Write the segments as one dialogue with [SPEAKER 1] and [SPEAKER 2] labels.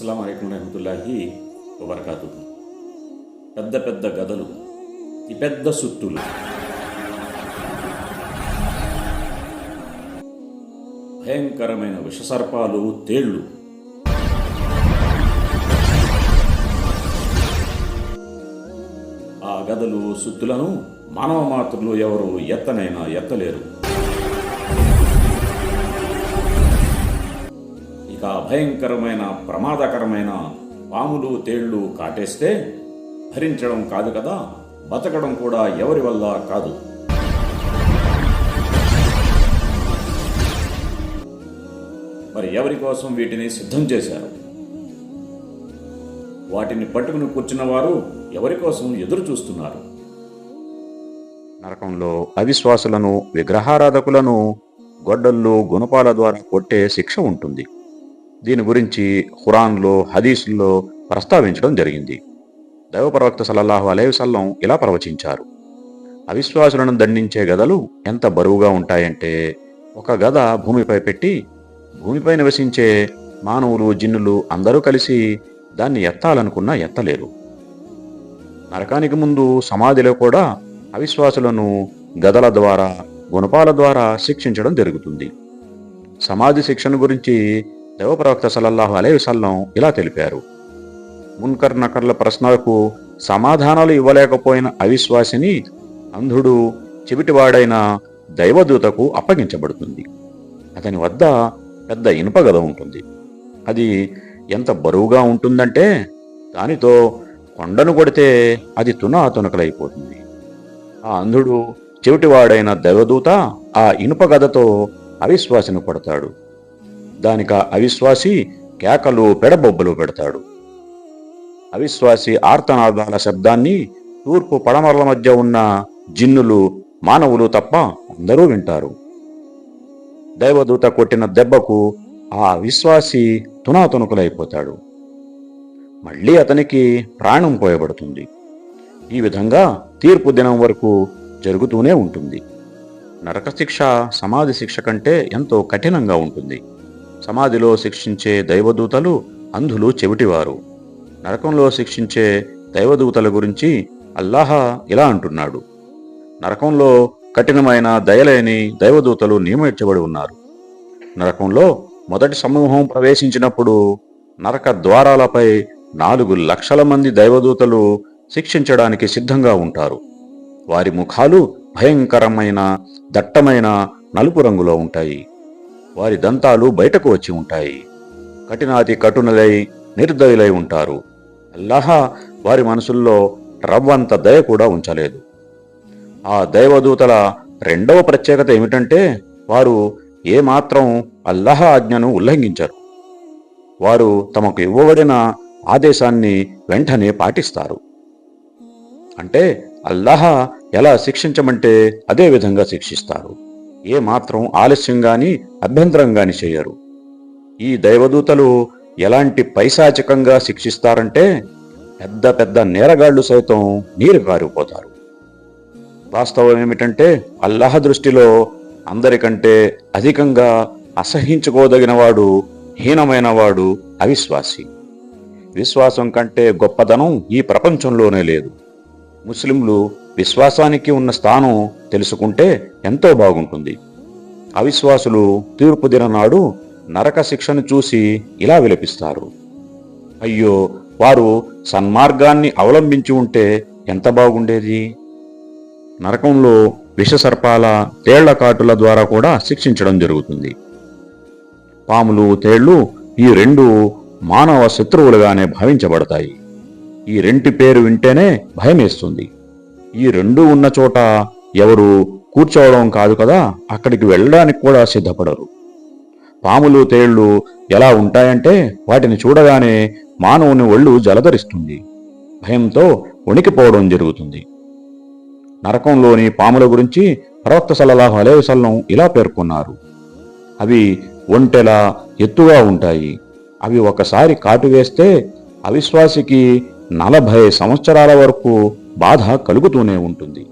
[SPEAKER 1] అస్సలం అయికం రహమతుల్లాహి వబర్కాతు పెద్ద పెద్ద గదలు ఈ పెద్ద సుత్తులు. భయంకరమైన విషసర్పాలు తేళ్ళు. ఆ గదలు సుత్తులను మానవ మాతృలు ఎవరు ఎత్తనైనా ఎత్తలేరు. భయంకరమైన ప్రమాదకరమైన పాములు తేళ్ళు కాటేస్తే భరించడం కాదు కదా బతకడం కూడా ఎవరి వల్ల కాదు. మరి ఎవరి కోసం వీటిని సిద్ధం చేశారు? వాటిని పట్టుకుని కూర్చున్న వారు ఎవరి కోసం ఎదురు చూస్తున్నారు?
[SPEAKER 2] నరకంలో అవిశ్వాసులను విగ్రహారాధకులను గొడ్డళ్ళు గుణపాల ద్వారా కొట్టే శిక్ష ఉంటుంది. దీని గురించి ఖురాన్లో హదీసుల్లో ప్రస్తావించడం జరిగింది. దైవప్రవక్త సల్లల్లాహు అలైవసల్లం ఇలా ప్రవచించారు. అవిశ్వాసులను దండించే గదలు ఎంత బరువుగా ఉంటాయంటే ఒక గద భూమిపై పెట్టి భూమిపై నివసించే మానవులు జిన్నులు అందరూ కలిసి దాన్ని ఎత్తాలనుకున్నా ఎత్తలేరు. నరకానికి ముందు సమాధిలో కూడా అవిశ్వాసులను గదల ద్వారా గుణపాల ద్వారా శిక్షించడం జరుగుతుంది. సమాధి శిక్షణ గురించి దైవప్రవక్త సల్లల్లాహు అలే వసల్లం ఇలా తెలిపారు. మున్కర్ నకర్ల ప్రశ్నలకు సమాధానాలు ఇవ్వలేకపోయిన అవిశ్వాసిని అంధుడు చెవిటివాడైన దైవదూతకు అప్పగించబడుతుంది. అతని వద్ద పెద్ద ఇనుప గద ఉంటుంది. అది ఎంత బరువుగా ఉంటుందంటే దానితో కొండను కొడితే అది తునా తునకలైపోతుంది. ఆ అంధుడు చెవిటివాడైన దైవదూత ఆ ఇనుప గదతో అవిశ్వాసిని కొడతాడు. దానిక అవిశ్వాసి కేకలు పెడబొబ్బలు పెడతాడు. అవిశ్వాసి ఆర్తనాదాల శబ్దాన్ని తూర్పు పడమరల మధ్య ఉన్న జిన్నులు మానవులు తప్ప అందరూ వింటారు. దైవదూత కొట్టిన దెబ్బకు ఆ అవిశ్వాసి తునాతునుకులైపోతాడు. మళ్ళీ అతనికి ప్రాణం పోయబడుతుంది. ఈ విధంగా తీర్పు దినం వరకు జరుగుతూనే ఉంటుంది. నరక శిక్ష సమాధి శిక్ష కంటే ఎంతో కఠినంగా ఉంటుంది. సమాధిలో శిక్షించే దైవదూతలు అంధులు చెవిటివారు. నరకంలో శిక్షించే దైవదూతల గురించి అల్లాహ ఇలా అంటున్నాడు. నరకంలో కఠినమైన దయలేని దైవదూతలు నియమించబడి ఉన్నారు. నరకంలో మొదటి సమూహం ప్రవేశించినప్పుడు నరక ద్వారాలపై నాలుగు లక్షల మంది దైవదూతలు శిక్షించడానికి సిద్ధంగా ఉంటారు. వారి ముఖాలు భయంకరమైన దట్టమైన నలుపు రంగులో ఉంటాయి. వారి దంతాలు బయటకు వచ్చి ఉంటాయి. కఠినాతి కఠునలై నిర్దయులై ఉంటారు. అల్లాహ వారి మనసుల్లో రవ్వంత దయ కూడా ఉంచలేదు. ఆ దైవదూతల రెండవ ప్రత్యేకత ఏమిటంటే వారు ఏమాత్రం అల్లహ ఆజ్ఞను ఉల్లంఘించరు. వారు తమకు ఇవ్వబడిన ఆదేశాన్ని వెంటనే పాటిస్తారు. అంటే అల్లాహ ఎలా శిక్షించమంటే అదే విధంగా శిక్షిస్తారు. ఏ మాత్రం ఆలస్యం గాని అభ్యంతరం గాని చేయరు. ఈ దైవదూతలు ఎలాంటి పైశాచికంగా శిక్షిస్తారంటే పెద్ద పెద్ద నేరగాళ్ళు సైతం నీరు కారిపోతారు వాస్తవం ఏమిటంటే అల్లాహ దృష్టిలో అందరికంటే అధికంగా అసహించుకోదగినవాడు హీనమైనవాడు అవిశ్వాసి. విశ్వాసం కంటే గొప్పదనం ఈ ప్రపంచంలోనే లేదు. ముస్లింలు విశ్వాసానికి ఉన్న స్థానం తెలుసుకుంటే ఎంతో బాగుంటుంది. అవిశ్వాసులు తీర్పు దిననాడు నరక శిక్షను చూసి ఇలా విలపిస్తారు. అయ్యో వారు సన్మార్గాన్ని అవలంబించి ఉంటే ఎంత బాగుండేది? నరకంలో విషసర్పాల తేళ్ళ కాటుల ద్వారా కూడా శిక్షించడం జరుగుతుంది. పాములు తేళ్ళు ఈ రెండు మానవ శత్రువులుగానే భావించబడతాయి. ఈ రెంటి పేరు వింటేనే భయమేస్తుంది. ఈ రెండు ఉన్న చోట ఎవరు కూర్చోవడం కాదు కదా అక్కడికి వెళ్ళడానికి కూడా సిద్ధపడరు. పాములు తేళ్ళు ఎలా ఉంటాయంటే వాటిని చూడగానే మానవుని ఒళ్ళు జలధరిస్తుంది. భయంతో వణికిపోవడం జరుగుతుంది. నరకంలోని పాముల గురించి ప్రవక్త సల్లల్లాహు అలేవసల్లం ఇలా పేర్కొన్నారు. అవి ఒంటెల ఎత్తుగా ఉంటాయి. అవి ఒకసారి కాటు వేస్తే అవిశ్వాసికి నలభై సంవత్సరాల వరకు బాధ కలుగుతూనే ఉంటుంది.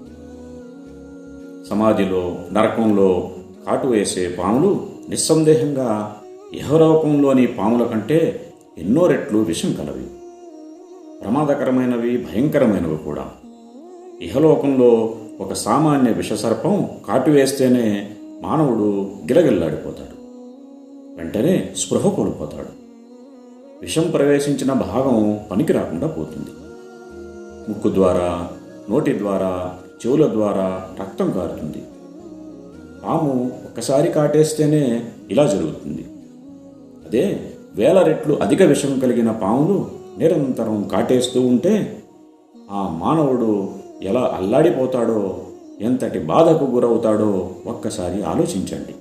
[SPEAKER 1] సమాధిలో నరకంలో కాటు వేసే పాములు నిస్సందేహంగా ఇహలోకంలోని పాముల కంటే ఎన్నో రెట్లు విషం కలవి. ప్రమాదకరమైనవి భయంకరమైనవి కూడా. ఇహలోకంలో ఒక సామాన్య విషసర్పం కాటు వేస్తేనే మానవుడు గిలగిల్లాడిపోతాడు. వెంటనే స్పృహ కోల్పోతాడు. విషం ప్రవేశించిన భాగం పనికి రాకుండా పోతుంది. ముక్కు ద్వారా నోటి ద్వారా చెవుల ద్వారా రక్తం కారుతుంది. పాము ఒక్కసారి కాటేస్తేనే ఇలా జరుగుతుంది. అదే వేల రెట్లు అధిక విషం కలిగిన పాములు నిరంతరం కాటేస్తూ ఉంటే ఆ మానవుడు ఎలా అల్లాడిపోతాడో ఎంతటి బాధకు గురవుతాడో ఒక్కసారి ఆలోచించండి.